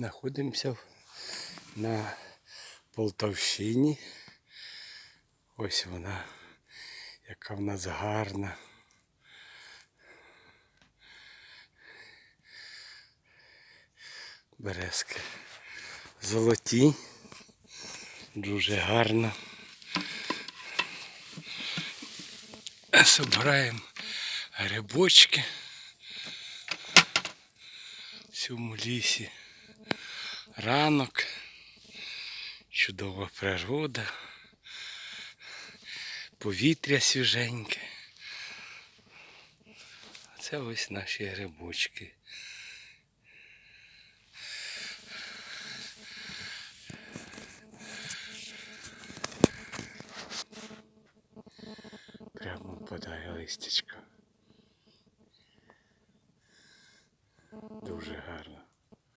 Знаходимося на Полтавщині. Ось вона, яка в нас гарна. Березки золоті, дуже гарно. Собираємо грибочки в цьому лісі. Ранок, чудова природа, повітря свіженьке. А це ось наші грибочки. Прямо подає листячка. Дуже гарно.